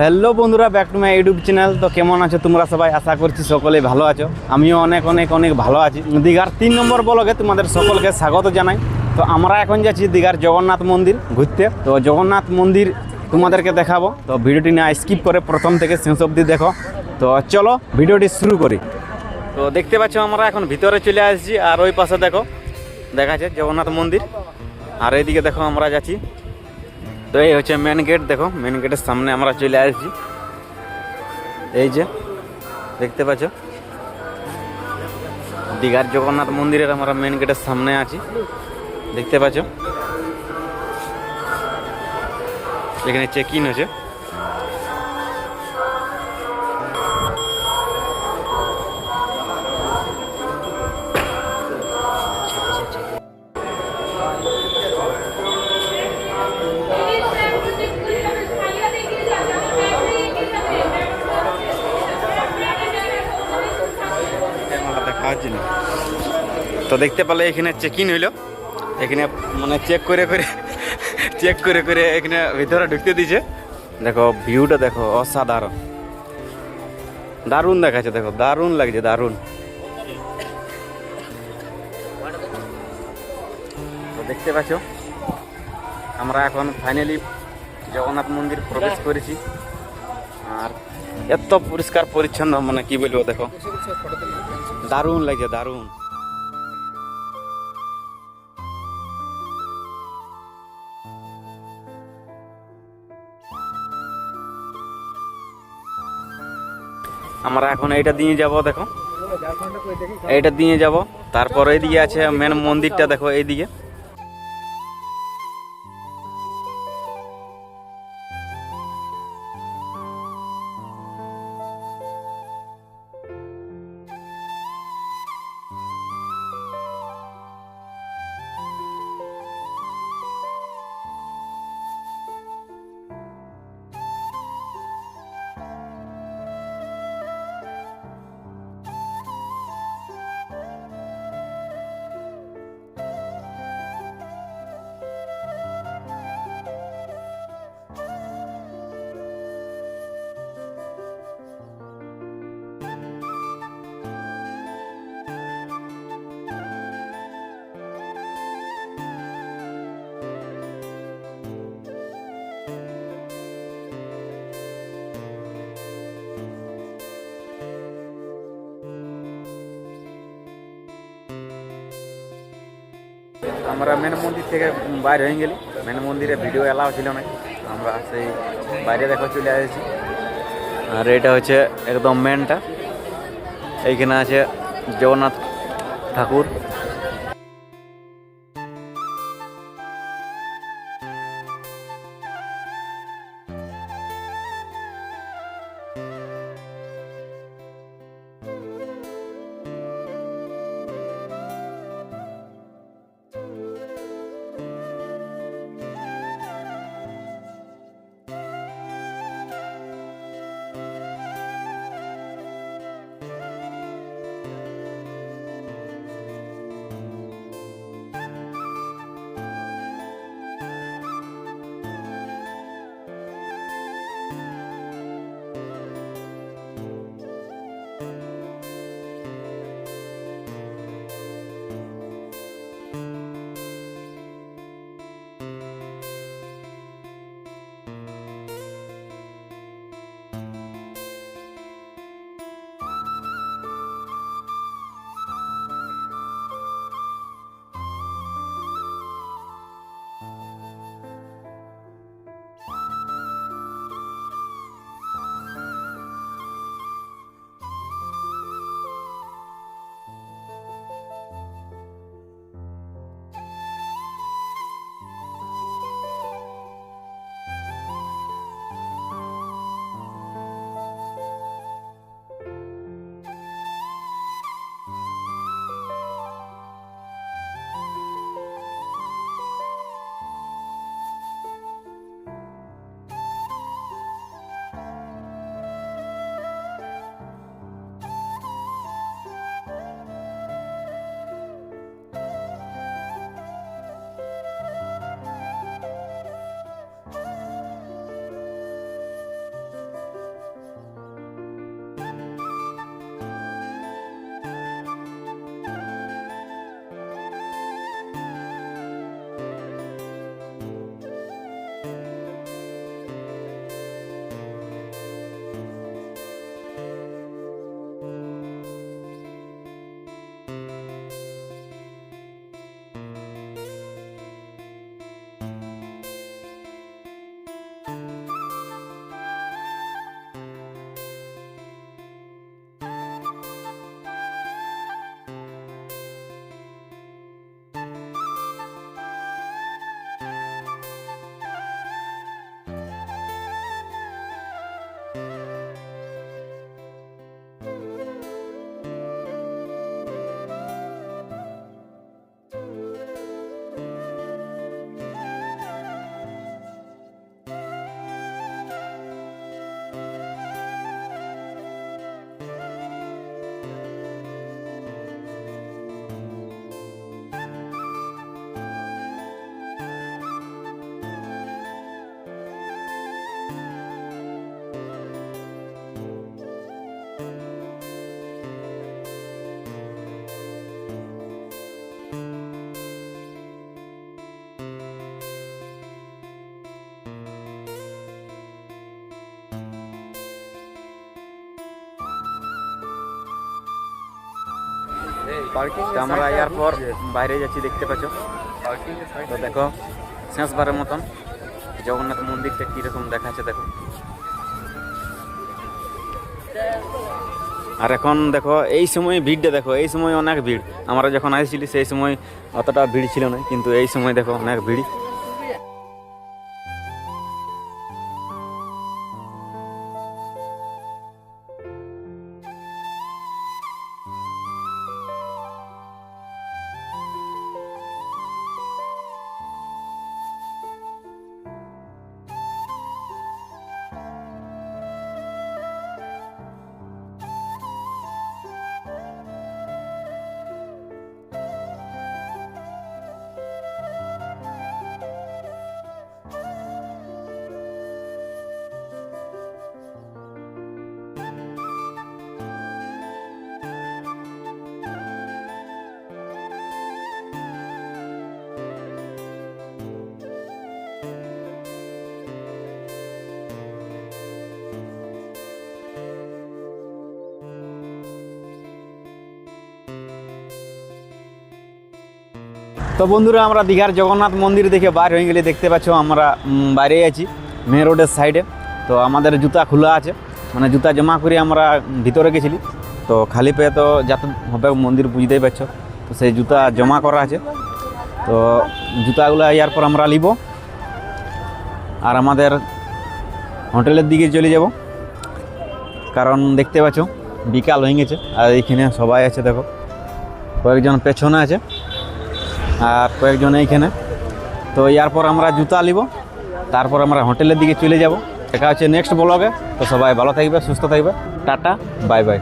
Hello বন্ধুরা back to my YouTube channel তো কেমন আছো তোমরা সবাই? আশা করছি সকলেই ভালো আছো। আমিও অনেক অনেক অনেক ভালো আছি। দীঘার তিন নম্বর ব্লগে তোমাদের সকলকে স্বাগত জানাই। তো আমরা এখন যাচ্ছি দীঘার জগন্নাথ মন্দির ঘুরতে। তো জগন্নাথ মন্দির তোমাদেরকে দেখাবো। তো ভিডিওটি না স্কিপ করে প্রথম থেকে শেষ অবধি দেখো। তো চলো ভিডিওটি শুরু করি। তো দেখতে পাচ্ছ আমরা এখন ভিতরে চলে আসছি। আর ওই পাশে দেখো দেখা যাচ্ছে জগন্নাথ মন্দির। আর এইদিকে দেখো আমরা যাচ্ছি। তো এই হচ্ছে মেন গেট দেখো মেন গেটের সামনে আমরা চলে আসছি। এই যে, দেখতে পাচ্ছ? দীঘার জগন্নাথ মন্দিরের আমরা মেন গেটের সামনে আছি। দেখতে পাচ্ছ? এখানে চেক ইন হচ্ছে দেখা তো দেখতে পেলে এখানে চেক ইন হইল। এখানে মানে চেক করে করে চেক করে করে এখানে ভিতরে ঢুকতে দিছে দেখো ভিউটা দেখো, অসাধারণ। দারুণ দেখাচ্ছে, দেখো, দারুণ লাগছে, দারুণ। তো দেখতে পাচ্ছ, আমরা এখন ফাইনালি জগন্নাথ মন্দির প্রবেশ করেছি। আর এত পরিষ্কার পরিচ্ছন্ন মানে কি বলব দেখো। দারুণ লাগছে দারুণ। আমরা এখন এইটা দিয়ে যাব, দেখো। এইটা দিয়ে যাব, তারপর এইদিকে আছে মেন মন্দিরটা, দেখো, এইদিকে। আমরা মেন মন্দির থেকে বাইরে হয়ে গেলি। মেন মন্দিরে ভিডিও এলাও ছিল না। আমরা সেই বাইরে দেখো চলে এসেছি আর এটা হচ্ছে একদম মেনটা এইখানে আছে জগন্নাথ ঠাকুর। আমরা ইয়ার পর বাইরে যাচ্ছি, দেখতে পাচ্ছ। তো দেখো শেষবারের মতন জগন্নাথ মন্দিরটা কীরকম দেখাচ্ছে, দেখো। আর এখন দেখো, এই সময় ভিড়টা দেখো, এই সময় অনেক ভিড়। আমরা যখন আসছিলি, সেই সময় অতটা ভিড় ছিল না, কিন্তু এই সময় দেখো অনেক ভিড়। তো বন্ধুরা, আমরা দীঘার জগন্নাথ মন্দির দেখে বার হয়ে গেলে দেখতে পাচ্ছ আমরা বাইরে আছি মেন রোডের সাইডে তো আমাদের জুতা খোলা আছে মানে জুতা জমা করে আমরা ভিতরে গেছিলি। তো খালি পেয়ে তো যাতে হবে, মন্দির বুঝতেই পারছ। তো সেই জুতা জমা করা আছে। তো জুতাগুলো ইয়ার পর আমরা নিব। আর আমাদের হোটেলের দিকে চলে যাব। কারণ দেখতে পাচ্ছ, বিকাল হয়ে গেছে, আর এইখানে সবাই আছে, দেখো। কয়েকজন পেছনে আছে। আর কয়েকজন এইখানে। তো এরপর আমরা জুতা নিব, তারপর আমরা হোটেলের দিকে চলে যাব। দেখা হচ্ছে নেক্সট ব্লগে। তো সবাই ভালো থাকবে, সুস্থ থাকবে। Ta-ta, bye bye.